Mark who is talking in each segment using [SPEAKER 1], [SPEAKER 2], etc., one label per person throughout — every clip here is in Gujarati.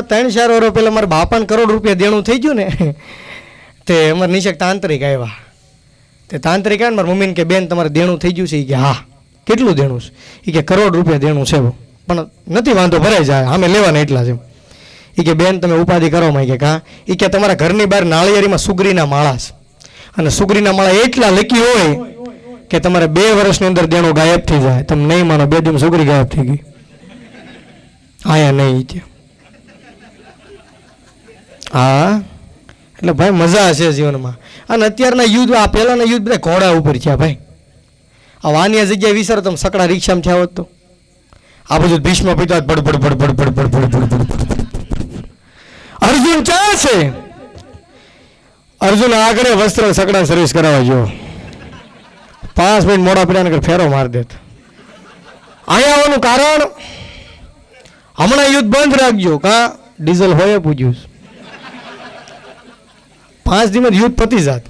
[SPEAKER 1] ત્રણ ચાર વર્ષ પહેલાં મારા બાપાને કરોડ રૂપિયા દેણું થઈ ગયું ને, તે અમારે નિશક તાંત્રિક આવ્યા. તે તાંત્રિક આવ્યા ને મમ્મીને કે, બેન, તમારે દેણું થઈ ગયું છે. એ કે, હા. કેટલું દેણું છે? એ કે, કરોડ રૂપિયા દેણું છે. પણ નથી વાંધો, ભરાઈ જાય. અમે લેવાના એટલા છે. એ કે, બેન, તમે ઉપાધિ કરો. માં કે કા એ કે, તમારા ઘરની બહાર નાળિયેરીમાં સુગરીના માળા છે. અને સુગરીના માળા એટલા લકી હોય કે તમારે બે વર્ષની અંદર દેણું ગાયબ થઈ જાય. તમે નહીં માનો, બે દિવસ સુગરી ગાયબ થઈ ગઈ. આયા નહીં ત્યાં હા? એટલે ભાઈ મજા હશે જીવનમાં. અને અત્યારના યુદ્ધ, આ પહેલાંના યુદ્ધ બધા ઘોડા ઉપર છે ભાઈ. આ વાનિયા જગ્યાએ વિચારો તમે, સકડા રિક્ષામાં થયા હોત તો. આ બધું ભીષ્મ પીતા જ ભડ ભડ પિતા ભડ ભડ ભડ ભડભડ ભડ અર્જુન ક્યાં છે? અર્જુન આગળ વસ્ત્ર સકડા સર્વિસ કરાવવા જો પાંચ મિનિટ મોડા પડ્યા ફેરો માર દેત. અહીંયા આવવાનું કારણ, હમણાં યુદ્ધ બંધ રાખજો. કાં? ડીઝલ હોય પૂજ્યું પાંચ દિવસ યુદ્ધ પતી જાત.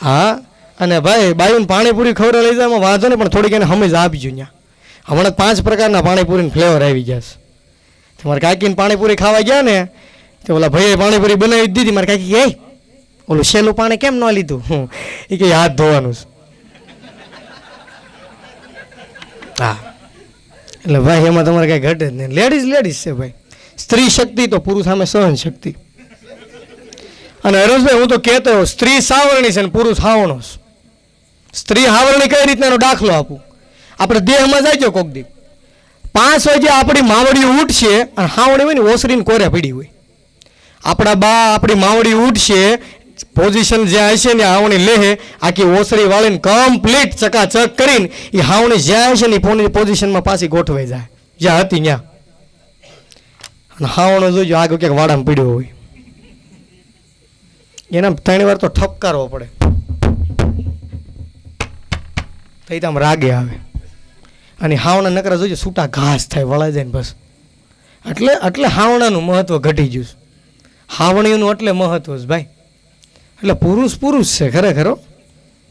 [SPEAKER 1] હા, અને ભાઈ, બાયુને પાણીપુરી ખબર લઈ જાય વાંધો નહીં, પણ થોડીક એને સમજ આપજો ત્યાં. હમણાં પાંચ પ્રકારના પાણીપુરીના ફ્લેવર આવી ગયા છે. તમારે કાકીને પાણીપુરી ખાવા ગયા ને, તો ઓલા ભાઈએ પાણીપુરી બનાવી દીધી. મારે કાકી એ, ઓલું શેલું પાણી કેમ ન લીધું? હું, એ કે હાથ ધોવાનું છે. હા. એટલે ભાઈ, એમાં તમારે કાંઈ ઘટે જ નહીં. લેડીઝ લેડીઝ છે ભાઈ. સ્ત્રી શક્તિ તો પુરુષ સામે સહન શક્તિ. અને હરેશભાઈ હું તો કહેતો સ્ત્રી સાવરણી છે ને પુરુષ હાવણો સ્ત્રી હાવરણી કઈ રીતના એનો દાખલો આપું? આપણે દેહમાં જાય કોક દી પાંચ વાગે આપણી માવડી ઉઠશે અને હાવણી હોય ને ઓસરીને કોરે પડી હોય. આપણા બા, આપણી માવડી ઉઠશે, પોઝિશન જ્યાં હશે ને હાવણી લેહે, આખી ઓસરી વાળીને કમ્પ્લીટ ચકાચક કરીને એ હાવણી જ્યાં હશે ને એ પોઝિશનમાં પાછી ગોઠવાઈ જાય. જ્યાં હતી ત્યાં. અને હાવણો જોજો, આગળ ક્યાંક વાડામાં પીડ્યો હોય. એના ત્રણ વાર તો ઠપકારવો પડે. તો આમ રાગે આવે. અને હાવણા નકરા જોઈએ છૂટા ઘાસ થાય વળા જાય બસ. એટલે એટલે હાવણાનું મહત્વ ઘટી ગયું છે. હાવણીઓનું એટલે મહત્વ છે ભાઈ. એટલે પુરુષ પુરુષ છે ખરેખર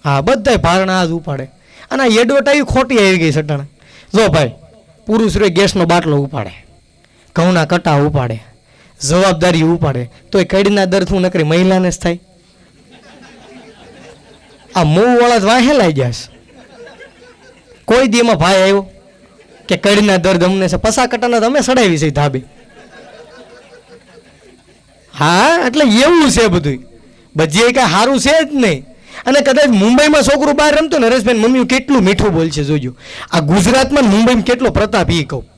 [SPEAKER 1] હા. બધાય ભારણા આજ ઉપાડે. અને આ એડવર્ટાઈઝ ખોટી આવી ગઈ સટાણા જો ભાઈ, પુરુષ રે ગેસનો બાટલો ઉપાડે. ઘઉંના કટા ઉપાડે. જવાબદારી ઉપાડે. તો એ કડીના દર હું નકરી મહિલાને જ થાય? આ મૂવ વાળા જ વાહે લાઈ ગયા કોઈ દી એમાં ભાઈ આવ્યો કે કડીના દર્દ અમને છે. પસા કટાના તમે સડાવી છે ધાબે. હા, એટલે એવું છે બધું બધી કાંઈ સારું છે જ નહીં. અને કદાચ મુંબઈમાં છોકરું બહાર રમતો ને હરેશભાઈ મમ્મી કેટલું મીઠું બોલશે, જોજો. આ ગુજરાતમાં મુંબઈમાં કેટલો પ્રતાપ એ કહું.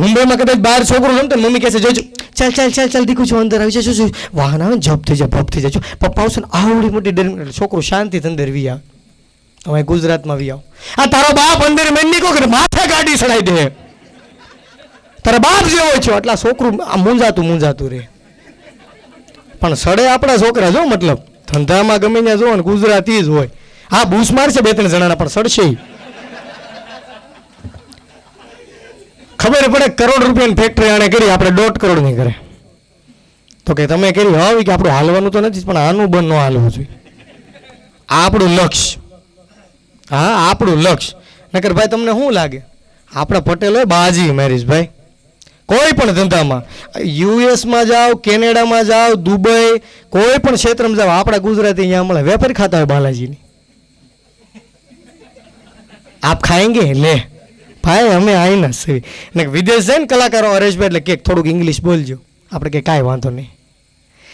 [SPEAKER 1] મુંબઈમાં કદાચ બહાર છોકરો રમતો મમ્મી કહેશે, જોજો. ચાલ ચાલ ચાલ ચાલ, દીકું છું, અંદર આવી જાય શું શું વાહન આવે ને, જપ થઈ જાય, ભપ થઈ જાય. પપ્પા આવશે ને, આવડી મોટી ડર છોકરો શાંતિથી અંદર વી આવે. તમે ગુજરાતમાં વી આવો. આ તારો બાપ અંદર મેં નીકો કે માથે ગાડી ચડાવી દે. તારા બાપ જેવો છો, આટલા છોકરું, આ મૂંઝાતું મૂંઝાતું રહે પણ સડે આપણા છોકરા, જો મતલબ. ધંધામાં ગમે ત્યાં જો ને, ગુજરાતી જ હોય. હા, બૂસ મારશે બે ત્રણ જણાના, પણ સડશે ખબર પડે કરોડ રૂપિયાની ફેક્ટરી આણે કરી, આપણે દોઢ કરોડની કરે તો કે તમે કરી હવે કે આપણું હાલવાનું તો નથી, પણ આનું બન ન હાલવું જોઈએ. આ આપણું લક્ષ્ય. હા, આપણું લક્ષ્ય. નકર ભાઈ તમને શું લાગે? આપણે પટેલ બાજી મેરીશ ભાઈ કોઈ પણ ધંધામાં. યુએસમાં જાઓ, કેનેડામાં જાઓ, દુબઈ, કોઈ પણ ક્ષેત્રમાં જાઓ, આપણા ગુજરાતી અહીંયા મળે વેપારી ખાતા હોય બાલાજીની. આપ ખાएंगे લે. ભાઈ, અમે આવીને સવી ને વિદેશ જાય ને કલાકારો હરેશભાઈ એટલે કે થોડુંક ઇંગ્લિશ બોલજો. આપણે કે કાંઈ વાંધો નહીં.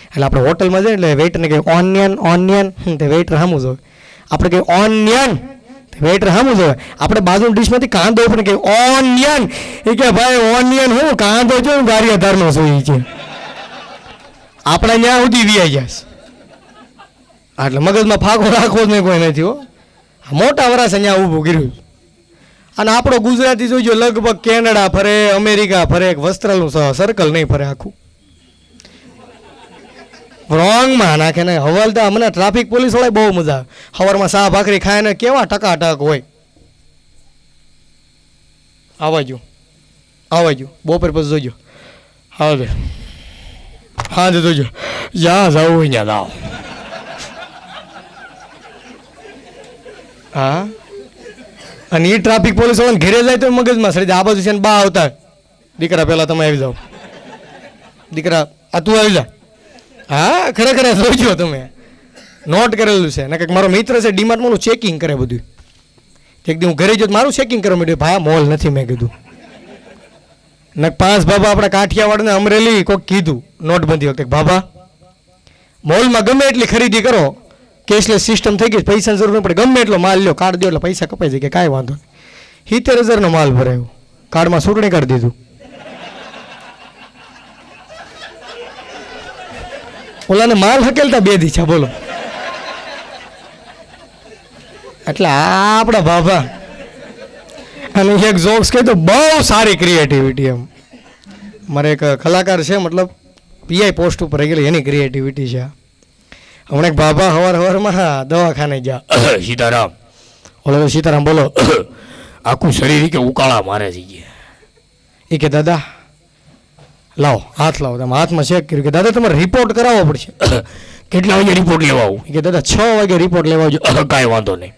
[SPEAKER 1] એટલે આપણે હોટલમાં જઈએ એટલે વેઇટરને કે ઓનિયન ઓનિયન તે વેઇટર સામું જોવે. આપણે કે ઓનિયન વેઇટર સામું જોવે. આપણે બાજુ ડીશમાંથી કાંદો પણ કે ઓનિયન એ કે ભાઈ ઓનિયન હું? કાંદો જો ગારી આધારનો સોઈ છે. આપણે ત્યાં સુધી વીઆઈ ગયા છે. એટલે મગજમાં ફાંકો રાખવો જ નહીં, કોઈ નથી, હો. મોટા વરાસ અહીંયા ઊભું કર્યું. અને આપણો ગુજરાતી જોઈજો લગભગ કેનેડા ફરે, અમેરિકા ફરે વસ્ત્રાલનું સર્કલ નહીં ફરે આખું. રોંગમાં નાખે ને. હવાલતા મને ટ્રાફિક પોલીસવાળા બહુ મજા હવારમાં શાહ ભાખરી ખાય ને કેવા ટકાટક હોય. આવાજો આવાજો બપોર પછી જોજો. હા દે હા જોજો. જ્યાં જવું ત્યાં જાઓ હા? અને એ ટ્રાફિક પોલીસ વાળાને ઘેરે જાય તો મગજમાં સડી આ બાજુ છે ને બા આવતા. દીકરા પહેલાં તમે આવી જાઓ. દીકરા, આ તું આવી જા. હા, ખરેખર જોઈજો તમે. નોટ કરેલું છે. ને કંઈક મારો મિત્ર છે, ડીમાર્ટમાં ઓલું ચેકિંગ કરે બધું. એક દી હું ઘરે જો મારું ચેકિંગ કરવા માંડ્યું. ભાઈ મોલ નથી, મેં કીધું. ને પાંચ બાબા આપણા કાઠિયાવાડને અમરેલી કોઈક કીધું નોટબંધી વખતે બાબા મોલમાં ગમે એટલી ખરીદી કરો કેશલેસ સિસ્ટમ થઈ ગઈ પૈસા જરૂર પડે. ગમે એટલો માલ લ્યો, કાર્ડ દો એટલે પૈસા કપાઈ જાય કે કાંઈ વાંધો નહીં. સિત્તેર હજારનો માલ ભરાયો. કાર્ડમાં ચૂંટણી કરી દીધું. ઓલાને માલ હકેલતા બે દીછા બોલો. એટલે આ આપણા બાબા અને એક જોક્સ કહે તો બહુ સારી ક્રિએટિવિટી એમ. મારે એક કલાકાર છે, મતલબ પીઆઈ પોસ્ટ ઉપર ગયેલી, એની ક્રિએટિવિટી છે આ. હમણાં બાબા હવાર હવારમાં દવાખાને જા
[SPEAKER 2] સીતારામ.
[SPEAKER 1] ઓલો સીતારામ બોલો.
[SPEAKER 2] આખું શરીર કે ઉકાળા મારે છે
[SPEAKER 1] એ કે. દાદા લાવો હાથ લાવો. તમે હાથમાં ચેક કર્યું કે દાદા તમારે રિપોર્ટ કરાવવો પડશે.
[SPEAKER 2] કેટલા વાગે રિપોર્ટ લેવા આવું?
[SPEAKER 1] કે દાદા છ વાગે રિપોર્ટ લેવા આવજો.
[SPEAKER 2] કાંઈ વાંધો નહીં.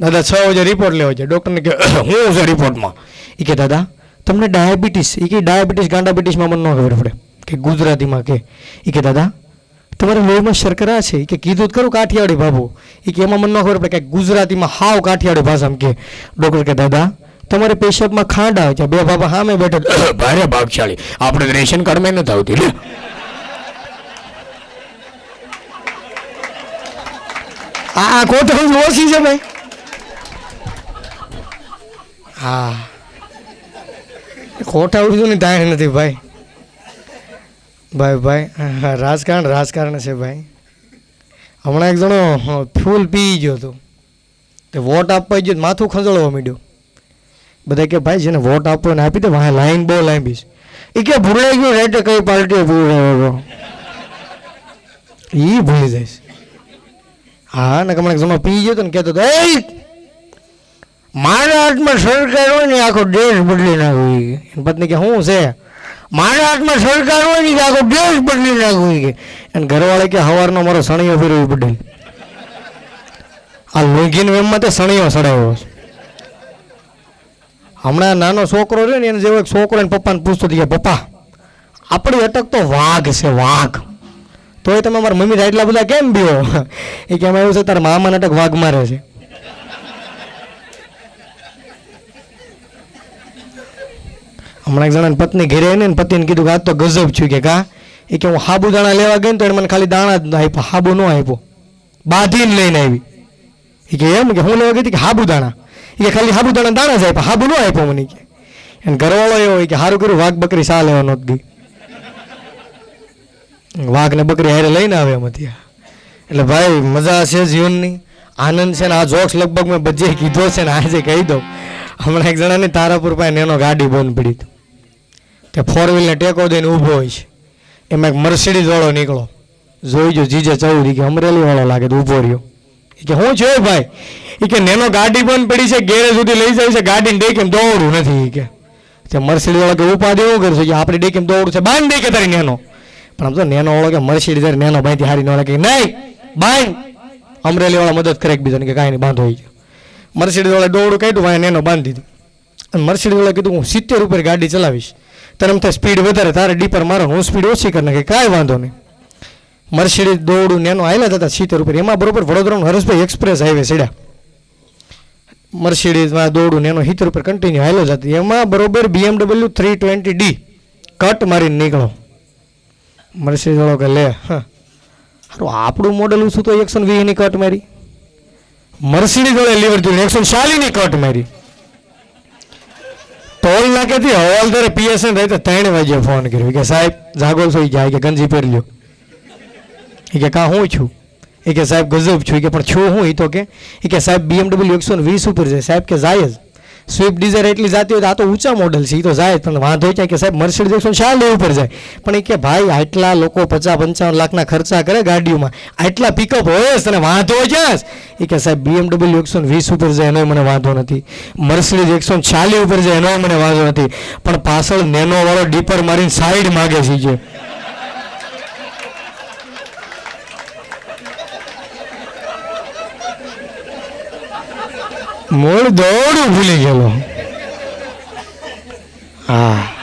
[SPEAKER 1] દાદા છ વાગે રિપોર્ટ લેવા છે ડૉક્ટરને કે
[SPEAKER 2] હું છે રિપોર્ટમાં
[SPEAKER 1] એ કે દાદા તમને ડાયાબિટીસ એ કે ડાયાબિટીસ ગાંડાબિટીસમાં મને ન ખબર પડે. કે ગુજરાતીમાં કે એ કે દાદા તમારે લોહીમાં શર્કરા છે કે કીધું જ ખરું કાઠિયાવાડી બાબુ એ કે એમાં મને ન ખબર પડે કે ગુજરાતીમાં હાવ કાઠિયાવાડી ભાષામાં કે. ડૉક્ટર કે દાદા તમારે પેશાબમાં ખાંડ આવે છે. બે બાબા સામે બેઠા.
[SPEAKER 2] ભારે ભાગશાળી. આપણે રેશન રેશન કાર્ડમાં નથી આવતી લે
[SPEAKER 1] આ આ ઓછી છે ભાઈ. હા. ખોટા ઉડતું ત્યાં નથી ભાઈ. ભાઈ ભાઈ હા, રાજકારણ રાજકારણ છે ભાઈ. હમણાં એક જણો ફૂલ પી ગયો હતો. તે વોટ આપવા ગયો માથું ખંજળવા માંડ્યું. બધા કે ભાઈ જેને વોટ આપવો ને આપી દે વાહ લાઈન બહુ લાંબી છે. એ કે ભૂલાઈ ગયું રેટ કઈ પાર્ટીએ ભૂલાયો એ ભૂલી જાય હા ને હમણાં જમા પી ગયો તો ને કહેતો હતો એ મારા હાથમાં સરકાર હોય ને આખો દેશ બદલી નાખ્યો પત્ની કે શું છે? મારા હાથમાં સરકાર હોય ને આખો દેશ બદલી નાખવું કે અને ઘરવાળા કે સવારનો મારો સણિયો ફેરવી બદલ આ લોંઘીન વેમમાં તે સણિયો સડાવ્યો હમણાં નાનો છોકરો રહ્યો ને, એને જેવો એક છોકરો એને પપ્પાને પૂછતો કે, પપ્પા, આપણી અટક તો વાઘ છે, વાઘ. તોય તમે મારા મમ્મી એટલા બધા કેમ બીઓ એ કે એમાં એવું છે, તારા મામાને અટક વાઘ મારે છે. હમણાં એક જણાની પત્ની ઘરે આવીને ને પતિને કીધું કે આજ તો ગજબ છું કે કા? એ કે હું સાબુદાણા લેવા ગઈ ને તો એને મને ખાલી દાણા જ આપ્યા. સાબુ ન આપ્યો. બાંધીને લઈને આવી. એ કે એમ કે હું લેવા ગઈ હતી કે સાબુદાણા એ કે ખાલી સાબુદાણા દાણા જ આપ્યા. સાબુ ન આપ્યો મને. કે એને ઘરવાળો એવો હોય કે સારું કર્યું વાઘ બકરી સા લેવા નહોતી ગઈ. વાઘ ને બકરી હારે લઈને આવે એમાંથી એટલે ભાઈ, મજા છે જીવનની. આનંદ છે ને આ જોક્સ લગભગ મેં બધે કીધો છે ને આજે કહી દઉં. હમણાં એક જણાને તારાપુર પાસે નેનો ગાડી બંધ પડી હતી. તે ફોર વ્હીલને ટેકો દઈને ઊભો હોય છે. એમાં એક મર્સિડીઝ વાળો નીકળો. જોઈજો જીજે ચૌરી કે અમરેલી વાળો લાગે તો ઊભો રહ્યો. એ કે, હું છું ભાઈ? એ કે, નેનો ગાડી બંધ પડી છે ગેરેજ સુધી લઈ જાય છે, ગાડીને ડે કેમ દોડું નથી. કે, તે મર્સિડી વાળો કે ઉપાધિ એવું કરશે કે આપણે ડે કેમ દોડું છે, બાંધ દે કે તારી નેનો. પણ આમ તો નેનો વાળો કે મર્સિડી તારી નેનો ભાઈ હારી ન કે નહીં, બાંધ. અમરેલી વાળો મદદ કરે એકબીજાને કે કાંઈ નહીં, બાંધો ગયો મર્સિડી વાળા દોડું કાઢ્યું ભાઈ નેનો બાંધી દીધું. અને મર્સિડી વાળા કીધું, હું સિત્તેર ઉપર ગાડી ચલાવીશ. તને એમ થાય સ્પીડ વધારે, તારે ડીપર મારો હું સ્પીડ ઓછી કરી નાખે, કાંઈ વાંધો નહીં. મર્સિડીઝ દોડું નેનો આવેલા હતા સિત્તેર ઉપર એમાં બરોબર વડોદરાનો હરેશભાઈ એક્સપ્રેસ હાઈવે સીડા મર્સિડીઝમાં દોડું ને એનો સિત્તેર ઉપર કન્ટિન્યુ હાલો જતી એમાં બરોબર BMW three twenty D cut મારીને નીકળો. મર્સિડીઝ વાળો કે, લે, હા. આપણું મોડલ શું તો એકસો વીસની કટ મારી? મર્સિડીઝ વાળે લીવર જોઈને એકસો ચાલીસની કટ મારી. ટોલ નાકેથી હવાલદારે પીએસએન રહી તો ત્રણ વાગે ફોન કર્યો. કે, સાહેબ જાગો સુઈ ગયા. કે, ગંજી પહેરી લ્યો. એ કે, કા, હું છું? એ કે, સાહેબ, ગજબ છું. કે, પણ છું હું? એ તો કે એ કે, સાહેબ બીએમડબલ્યુ એકસો વીસ ઉપર જાય. સાહેબ કે, જાય જ. સ્વિફ્ટ ડિઝાયર એટલી જાતી હોય તો આ તો ઊંચા મોડલ છે એ તો જાય. પણ વાંધો ક્યાં કે સાહેબ મર્સિડીઝ એકસો લેવું ઉપર જાય પણ એ કે ભાઈ, આટલા લોકો પચાસ પંચાવન લાખના ખર્ચા કરે ગાડીઓમાં આટલા પિકઅપ હોય તને વાંધો ક્યાં? એ કે સાહેબ બીએમડબલ્યુ એકસો વીસ ઉપર જાય, એનો મને વાંધો નથી મર્સિડીઝ એકસો ચાલીસ ઉપર જાય, એનો મને વાંધો નથી પણ પાછળ નેનો વાળો ડીપર મારીને સાઈડ માગે છે જે મૂળ દોડું ભૂલી ગયેલો. હા.